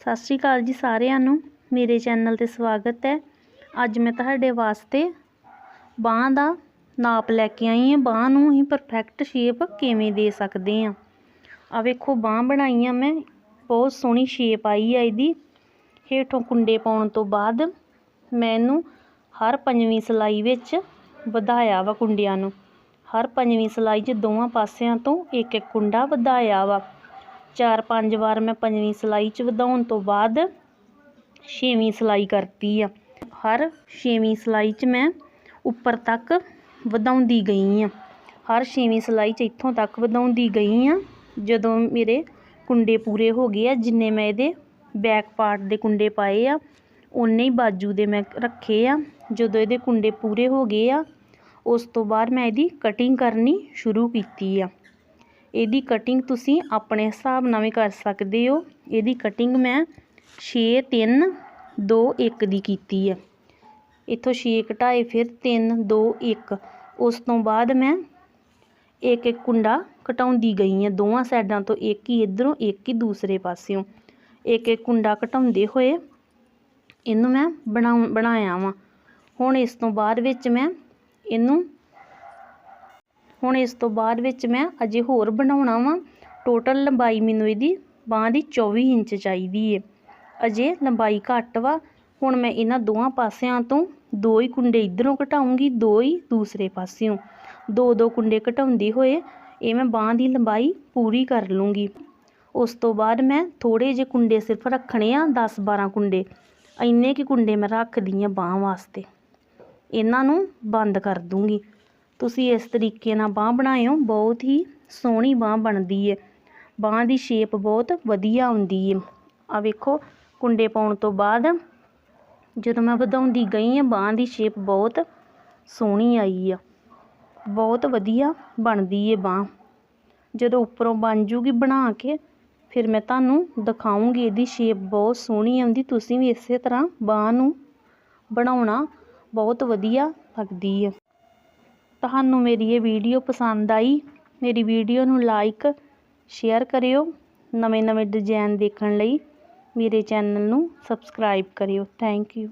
ਸਤਿ ਸ਼੍ਰੀ ਅਕਾਲ ਜੀ ਸਾਰਿਆਂ ਨੂੰ। ਮੇਰੇ ਚੈਨਲ ਤੇ ਸਵਾਗਤ ਹੈ। ਅੱਜ ਮੈਂ ਤੁਹਾਡੇ ਵਾਸਤੇ ਬਾਂਹ ਦਾ ਨਾਪ ਲੈ ਕੇ ਆਈ ਹਾਂ। ਬਾਂਹ ਨੂੰ ਅਸੀਂ ਪਰਫੈਕਟ ਸ਼ੇਪ ਕਿਵੇਂ ਦੇ ਸਕਦੇ ਹਾਂ? ਆ ਵੇਖੋ, ਬਾਂਹ ਬਣਾਈ ਆ ਮੈਂ। ਬਹੁਤ ਸੋਹਣੀ ਸ਼ੇਪ ਆਈ ਆ ਇਹਦੀ। ਹੇਠੋਂ ਕੁੰਡੇ ਪਾਉਣ ਤੋਂ ਬਾਅਦ ਮੈਂ ਇਹਨੂੰ ਹਰ ਪੰਜਵੀਂ ਸਿਲਾਈ ਵਿੱਚ ਵਧਾਇਆ ਵਾ ਕੁੰਡਿਆਂ ਨੂੰ। ਹਰ ਪੰਜਵੀਂ ਸਿਲਾਈ 'ਚ ਦੋਵਾਂ ਪਾਸਿਆਂ ਤੋਂ ਇੱਕ ਇੱਕ ਕੁੰਡਾ ਵਧਾਇਆ ਵਾ। ਚਾਰ ਪੰਜ ਵਾਰ ਮੈਂ ਪੰਜਵੀਂ ਸਿਲਾਈ 'ਚ ਵਧਾਉਣ ਤੋਂ ਬਾਅਦ ਛੇਵੀਂ ਸਿਲਾਈ ਕਰਤੀ ਆ। ਹਰ ਛੇਵੀਂ ਸਿਲਾਈ 'ਚ ਮੈਂ ਉੱਪਰ ਤੱਕ ਵਧਾਉਂਦੀ ਗਈ ਆ। ਹਰ ਛੇਵੀਂ ਸਿਲਾਈ 'ਚ ਇੱਥੋਂ ਤੱਕ ਵਧਾਉਂਦੀ ਗਈ ਆ, ਜਦੋਂ ਮੇਰੇ ਕੁੰਡੇ ਪੂਰੇ ਹੋ ਗਏ ਆ, ਜਿੰਨੇ ਮੈਂ ਇਹਦੇ ਬੈਕ ਪਾਰਟ ਦੇ ਕੁੰਡੇ ਪਾਏ ਆ ਉਨੇ ਹੀ ਬਾਜੂ ਦੇ ਮੈਂ ਰੱਖੇ ਆ। ਜਦੋਂ ਇਹਦੇ ਕੁੰਡੇ ਪੂਰੇ ਹੋ ਗਏ ਆ, ਉਸ ਤੋਂ ਬਾਅਦ ਮੈਂ ਇਹਦੀ ਕਟਿੰਗ ਕਰਨੀ ਸ਼ੁਰੂ ਕੀਤੀ ਆ। ਇਹਦੀ ਕਟਿੰਗ ਤੁਸੀਂ ਆਪਣੇ ਹਿਸਾਬ ਨਾਲ ਵੀ ਕਰ ਸਕਦੇ ਹੋ। ਇਹਦੀ ਕਟਿੰਗ ਮੈਂ 6 3 2 1 ਦੀ ਕੀਤੀ ਹੈ। ਇੱਥੋਂ 6 ਘਟਾਏ ਫਿਰ 3 2 1 ਉਸ ਤੋਂ ਬਾਅਦ ਮੈਂ ਇੱਕ ਇੱਕ ਕੁੰਡਾ ਘਟਾਉਂਦੀ ਗਈ ਹਾਂ। ਦੋਵਾਂ ਸਾਈਡਾਂ ਤੋਂ ਇੱਕ ਹੀ ਇਧਰੋਂ, ਇੱਕ ਹੀ ਦੂਸਰੇ ਪਾਸਿਓਂ। ਇੱਕ ਇੱਕ ਕੁੰਡਾ ਘਟਾਉਂਦੇ ਹੋਏ ਇਹਨੂੰ ਮੈਂ ਬਣਾ ਬਣਾਇਆ ਵਾਂ। ਹੁਣ ਇਸ ਤੋਂ ਬਾਅਦ ਵਿੱਚ ਮੈਂ ਇਹਨੂੰ ਹੁਣ ਇਸ ਤੋਂ ਬਾਅਦ ਵਿੱਚ ਮੈਂ ਅਜੇ ਹੋਰ ਬਣਾਉਣਾ ਵਾ। ਟੋਟਲ ਲੰਬਾਈ ਮੈਨੂੰ ਇਹਦੀ ਬਾਂਹ ਦੀ 24 ਇੰਚ ਚਾਹੀਦੀ ਏ। ਅਜੇ ਲੰਬਾਈ ਘੱਟ ਵਾ। ਹੁਣ ਮੈਂ ਇਹਨਾਂ ਦੋਵਾਂ ਪਾਸਿਆਂ ਤੋਂ ਦੋ ਹੀ ਕੁੰਡੇ ਇਧਰੋਂ ਘਟਾਉਂਗੀ, ਦੋ ਹੀ ਦੂਸਰੇ ਪਾਸਿਓਂ। ਦੋ ਦੋ ਕੁੰਡੇ ਘਟਾਉਂਦੀ ਹੋਏ ਇਹ ਮੈਂ ਬਾਂਹ ਦੀ ਲੰਬਾਈ ਪੂਰੀ ਕਰ ਲੂੰਗੀ। ਉਸ ਤੋਂ ਬਾਅਦ ਮੈਂ ਥੋੜੇ ਜਿਹੇ ਕੁੰਡੇ ਸਿਰਫ ਰੱਖਣੇ ਆ 10 12 ਕੁੰਡੇ। ਇੰਨੇ ਕਿ ਕੁੰਡੇ ਮੈਂ ਰੱਖਦੀ ਆ ਬਾਂਹ ਵਾਸਤੇ। ਇਹਨਾਂ ਨੂੰ ਬੰਦ ਕਰ ਦੂੰਗੀ। ਤੁਸੀਂ ਇਸ ਤਰੀਕੇ ਨਾਲ ਬਾਂਹ ਬਣਾਇਓ, ਬਹੁਤ ਹੀ ਸੋਹਣੀ ਬਾਂਹ ਬਣਦੀ ਹੈ ਬਾਂਹ ਦੀ ਸ਼ੇਪ ਬਹੁਤ ਵਧੀਆ ਆਉਂਦੀ ਹੈ ਆ ਵੇਖੋ, ਕੁੰਡੇ ਪਾਉਣ ਤੋਂ ਬਾਅਦ ਜਦੋਂ ਮੈਂ ਵਧਾਉਂਦੀ ਗਈ ਹਾਂ ਬਾਂਹ ਦੀ ਸ਼ੇਪ ਬਹੁਤ ਸੋਹਣੀ ਆਈ ਆ। ਬਹੁਤ ਵਧੀਆ ਬਣਦੀ ਹੈ ਬਾਂਹ। ਜਦੋਂ ਉੱਪਰੋਂ ਬਣ ਜੂਗੀ ਬਣਾ ਕੇ, ਫਿਰ ਮੈਂ ਤੁਹਾਨੂੰ ਦਿਖਾਉਂਗੀ ਇਹਦੀ ਸ਼ੇਪ ਬਹੁਤ ਸੋਹਣੀ ਆਉਂਦੀ ਤੁਸੀਂ ਵੀ ਇਸੇ ਤਰ੍ਹਾਂ ਬਾਂਹ ਨੂੰ ਬਣਾਉਣਾ ਬਹੁਤ ਵਧੀਆ ਲੱਗਦੀ ਹੈ ਤੁਹਾਨੂੰ ਮੇਰੀ ਇਹ ਵੀਡੀਓ ਪਸੰਦ ਆਈ, ਮੇਰੀ ਵੀਡੀਓ ਨੂੰ ਲਾਈਕ ਸ਼ੇਅਰ ਕਰਿਓ ਨਵੇਂ ਨਵੇਂ ਡਿਜ਼ਾਈਨ ਦੇਖਣ ਲਈ ਮੇਰੇ ਚੈਨਲ ਨੂੰ ਸਬਸਕ੍ਰਾਈਬ ਕਰਿਓ। Thank you